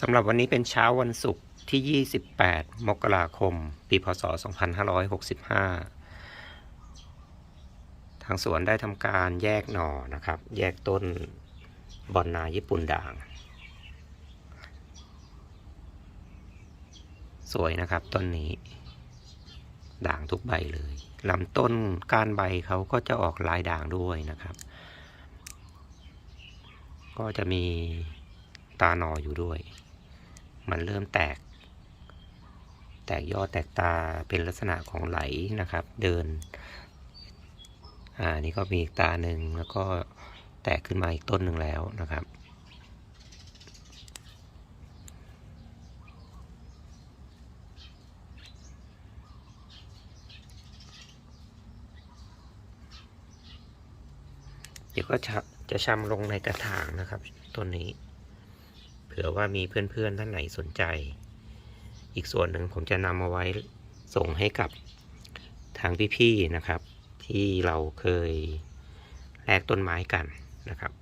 สำหรับวันนี้เป็นเช้าวันศุกร์ที่ 28 มกราคม ปีพศ 2565 ทางสวนได้ทำการแยกหน่อนะครับ แยกต้นบอนนาญี่ปุ่นด่าง สวยนะครับต้นนี้ ด่างทุกใบเลยลำต้นก้านใบเขาก็จะออกลายด่างด้วยนะครับ ก็จะมีตาหนออยู่ด้วย มันเริ่มแตก แตกยอดแตกตาเป็นลักษณะของไหลนะครับ เดิน อ่านี่ก็มีอีกตาหนึ่งแล้วก็แตกขึ้นมาอีกต้นหนึ่งแล้วนะครับเดี๋ยวก็จะจะชำลงในกระถางนะครับ ต้นนี้ เผื่อว่ามีเพื่อนๆท่านไหนสนใจ อีกส่วนหนึ่งผมจะนำมาไว้ส่งให้กับทางพี่ๆนะครับ ที่เราเคยแลกต้นไม้กันนะครับ